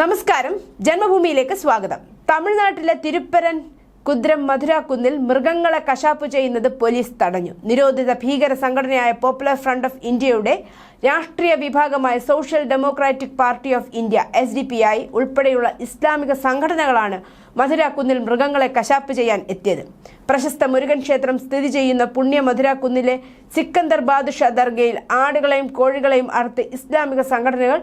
നമസ്കാരം. ജന്മഭൂമിയിലേക്ക് സ്വാഗതം. തമിഴ്നാട്ടിലെ തിരുപ്പരൻ കുദ്രം മധുര കുന്നിൽ മൃഗങ്ങളെ കശാപ്പ് ചെയ്യുന്നത് പോലീസ് തടഞ്ഞു. നിരോധിത ഭീകര സംഘടനയായ പോപ്പുലർ ഫ്രണ്ട് ഓഫ് ഇന്ത്യയുടെ രാഷ്ട്രീയ വിഭാഗമായ social democratic party of India S D P I ഉൾപ്പെടെയുള്ള ഇസ്ലാമിക സംഘടനകളാണ് മധുര കുന്നിൽ മൃഗങ്ങളെ കശാപ്പ് ചെയ്യാൻ എത്തിയത്. പ്രശസ്ത മുരുകൻ ക്ഷേത്രം സ്ഥിതി ചെയ്യുന്ന പുണ്യ മധുര കുന്നിലെ സിക്കന്ദർ ബാദുഷ ദർഗയിൽ ആടുകളെയും കോഴികളെയും അറുത്ത് ഇസ്ലാമിക സംഘടനകൾ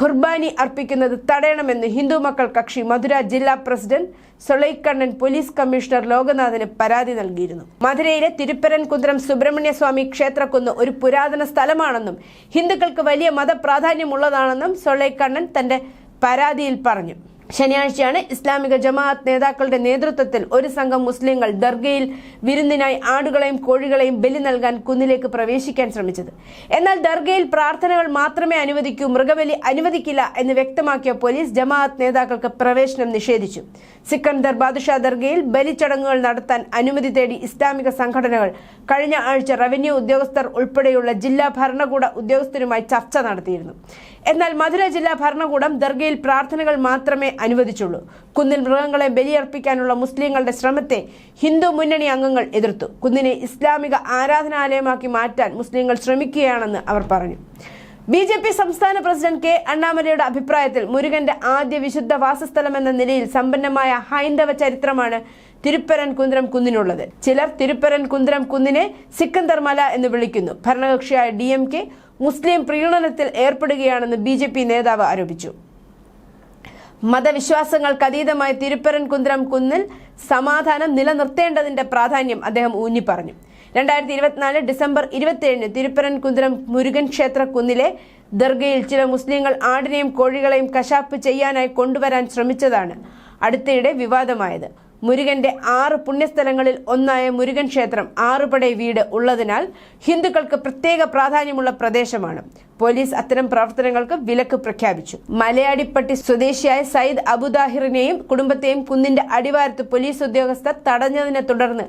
ഖുർബാനി അർപ്പിക്കുന്നത് തടയണമെന്ന് ഹിന്ദു മക്കൾ കക്ഷി മധുര ജില്ലാ പ്രസിഡന്റ് സൊളൈക്കണ്ണൻ പോലീസ് കമ്മീഷണർ ലോകനാഥന് പരാതി നൽകിയിരുന്നു. മധുരയിലെ തിരുപ്പരൻകുന്തിരം സുബ്രഹ്മണ്യസ്വാമി സുബ്രഹ്മണ്യ സ്വാമി ക്ഷേത്രക്കുന്ന് ഒരു പുരാതന സ്ഥലമാണെന്നും ഹിന്ദുക്കൾക്ക് വലിയ മതപ്രാധാന്യമുള്ളതാണെന്നും സൊളൈക്കണ്ണൻ തന്റെ പരാതിയിൽ പറഞ്ഞു. ശനിയാഴ്ചയാണ് ഇസ്ലാമിക ജമാഅത്ത് നേതാക്കളുടെ നേതൃത്വത്തിൽ ഒരു സംഘം മുസ്ലിങ്ങൾ ദർഗയിൽ വിരുന്നിനായി ആടുകളെയും കോഴികളെയും ബലി നൽകാൻ കുന്നിലേക്ക് പ്രവേശിക്കാൻ ശ്രമിച്ചത്. എന്നാൽ ദർഗയിൽ പ്രാർത്ഥനകൾ മാത്രമേ അനുവദിക്കൂ മൃഗബലി അനുവദിക്കില്ല എന്ന് വ്യക്തമാക്കിയ പോലീസ് ജമാഅത്ത് നേതാക്കൾക്ക് പ്രവേശനം നിഷേധിച്ചു. സിക്കന്ദർ ബാദുഷാ ദർഗയിൽ ബലിച്ചടങ്ങുകൾ നടത്താൻ അനുമതി തേടി ഇസ്ലാമിക സംഘടനകൾ കഴിഞ്ഞ ആഴ്ച റവന്യൂ ഉദ്യോഗസ്ഥർ ഉൾപ്പെടെയുള്ള ജില്ലാ ഭരണകൂട ഉദ്യോഗസ്ഥരുമായി ചർച്ച നടത്തിയിരുന്നു. എന്നാൽ മധുര ജില്ലാ ഭരണകൂടം ദർഗയിൽ പ്രാർത്ഥനകൾ മാത്രമേ അനുവദിച്ചുള്ളൂ. കുന്നിൽ മൃഗങ്ങളെ ബലിയർപ്പിക്കാനുള്ള മുസ്ലിങ്ങളുടെ ശ്രമത്തെ ഹിന്ദു മുന്നണി അംഗങ്ങൾ എതിർത്തു. കുന്നിനെ ഇസ്ലാമിക ആരാധനാലയമാക്കി മാറ്റാൻ മുസ്ലിങ്ങൾ ശ്രമിക്കുകയാണെന്ന് അവർ പറഞ്ഞു. ബി ജെ പി സംസ്ഥാന പ്രസിഡന്റ് കെ അണ്ണാമലയുടെ അഭിപ്രായത്തിൽ മുരുകന്റെ ആദ്യ വിശുദ്ധ വാസസ്ഥലം എന്ന നിലയിൽ സമ്പന്നമായ ഹൈന്ദവ ചരിത്രമാണ് തിരുപ്പരൻ കുന്ദ്രം കുന്നിനുള്ളത്. ചിലർ തിരുപ്പരൻ കുന്ദ്രം കുന്നിനെ സിക്കന്ദർമല എന്ന് വിളിക്കുന്നു. ഭരണകക്ഷിയായ ഡി എം കെ മുസ്ലിം പ്രീണനത്തിൽ ഏർപ്പെടുകയാണെന്ന് ബി ജെ പി നേതാവ് ആരോപിച്ചു. മതവിശ്വാസങ്ങൾക്ക് അതീതമായ തിരുപ്പരൻ കുന്തിരം കുന്നിൽ സമാധാനം നിലനിർത്തേണ്ടതിന്റെ പ്രാധാന്യം അദ്ദേഹം ഊന്നി പറഞ്ഞു രണ്ടായിരത്തി ഇരുപത്തിനാല് ഡിസംബർ ഇരുപത്തിയേഴിന് തിരുപ്പരൻ കുന്ദ്രം മുരുകൻ ക്ഷേത്ര കുന്നിലെ ദർഗയിൽ ചില മുസ്ലിങ്ങൾ ആടിനെയും കോഴികളെയും കശാപ്പ് ചെയ്യാനായി കൊണ്ടുവരാൻ ശ്രമിച്ചതാണ് അടുത്തിടെ വിവാദമായത്. മുരുകന്റെ ആറ് പുണ്യസ്ഥലങ്ങളിൽ ഒന്നായ മുരുകൻ ക്ഷേത്രം ആറുപടെ വീട് ഉള്ളതിനാൽ ഹിന്ദുക്കൾക്ക് പ്രത്യേക പ്രാധാന്യമുള്ള പ്രദേശമാണ്. പോലീസ് അത്തരം പ്രവർത്തനങ്ങൾക്ക് വിലക്ക് പ്രഖ്യാപിച്ചു. മലയാടിപ്പട്ടി സ്വദേശിയായ സയ്യിദ് അബുദാഹിറിനെയും കുടുംബത്തെയും കുന്നിന്റെ അടിവാരത്ത് പോലീസ് ഉദ്യോഗസ്ഥർ തടഞ്ഞതിനെ തുടർന്ന്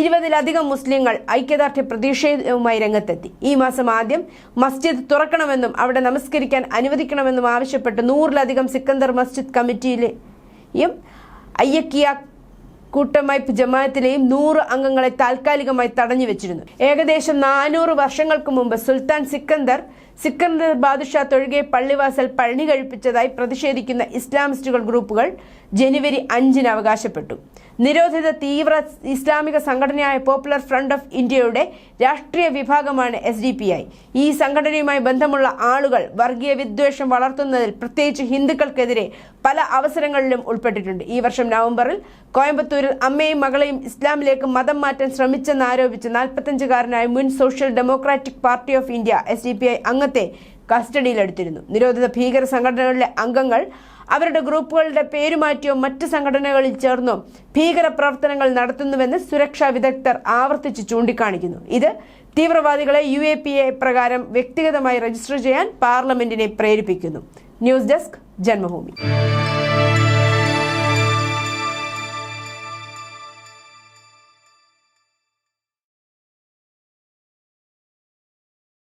ഇരുപതിലധികം മുസ്ലിങ്ങൾ ഐക്യദാർഢ്യ പ്രതീക്ഷയുമായി രംഗത്തെത്തി. ഈ മാസം ആദ്യം മസ്ജിദ് തുറക്കണമെന്നും അവിടെ നമസ്കരിക്കാൻ അനുവദിക്കണമെന്നും ആവശ്യപ്പെട്ട് നൂറിലധികം സിക്കന്ദർ മസ്ജിദ് കമ്മിറ്റിയിലെയും അയ്യക്കിയ കൂട്ടമൈപ്പ് ജമാഅത്തിലെയും നൂറ് അംഗങ്ങളെ താൽക്കാലികമായി തടഞ്ഞു വെച്ചിരുന്നു ഏകദേശം നാനൂറ് വർഷങ്ങൾക്ക് മുമ്പ് സുൽത്താൻ സിക്കന്ദർ സിക്കന്ദർ ബാദുഷാ തൊഴുകെ പള്ളിവാസൽ പഴണി കഴിപ്പിച്ചതായി പ്രതിഷേധിക്കുന്ന ഇസ്ലാമിസ്റ്റുകൾ ഗ്രൂപ്പുകൾ ജനുവരി അഞ്ചിന് അവകാശപ്പെട്ടു. നിരോധിത തീവ്ര ഇസ്ലാമിക സംഘടനയായ പോപ്പുലർ ഫ്രണ്ട് ഓഫ് ഇന്ത്യയുടെ രാഷ്ട്രീയ വിഭാഗമാണ് എസ് ഡി പി ഐ. ഈ സംഘടനയുമായി ബന്ധമുള്ള ആളുകൾ വർഗീയ വിദ്വേഷം വളർത്തുന്നതിൽ പ്രത്യേകിച്ച് ഹിന്ദുക്കൾക്കെതിരെ പല അവസരങ്ങളിലും ഉൾപ്പെട്ടിട്ടുണ്ട്. ഈ വർഷം നവംബറിൽ കോയമ്പത്തൂരിൽ അമ്മയും മകളെയും ഇസ്ലാമിലേക്ക് മതം മാറ്റാൻ ശ്രമിച്ചെന്നാരോപിച്ച് നാൽപ്പത്തഞ്ചുകാരനായ മുൻ social democratic party of India S D P I അംഗത്തെ കസ്റ്റഡിയിലെടുത്തിരുന്നു. നിരോധിത ഭീകര സംഘടനകളിലെ അംഗങ്ങൾ അവരുടെ ഗ്രൂപ്പുകളുടെ പേരുമാറ്റിയോ മറ്റ് സംഘടനകളിൽ ചേർന്നോ ഭീകര പ്രവർത്തനങ്ങൾ നടത്തുന്നുവെന്ന് സുരക്ഷാ വിദഗ്ധർ ആവർത്തിച്ച് ചൂണ്ടിക്കാണിക്കുന്നു. ഇത് തീവ്രവാദികളെ യു എ പി എ പ്രകാരം വ്യക്തിഗതമായി രജിസ്റ്റർ ചെയ്യാൻ പാർലമെന്റിനെ പ്രേരിപ്പിക്കുന്നു. News desk Janmabhumi.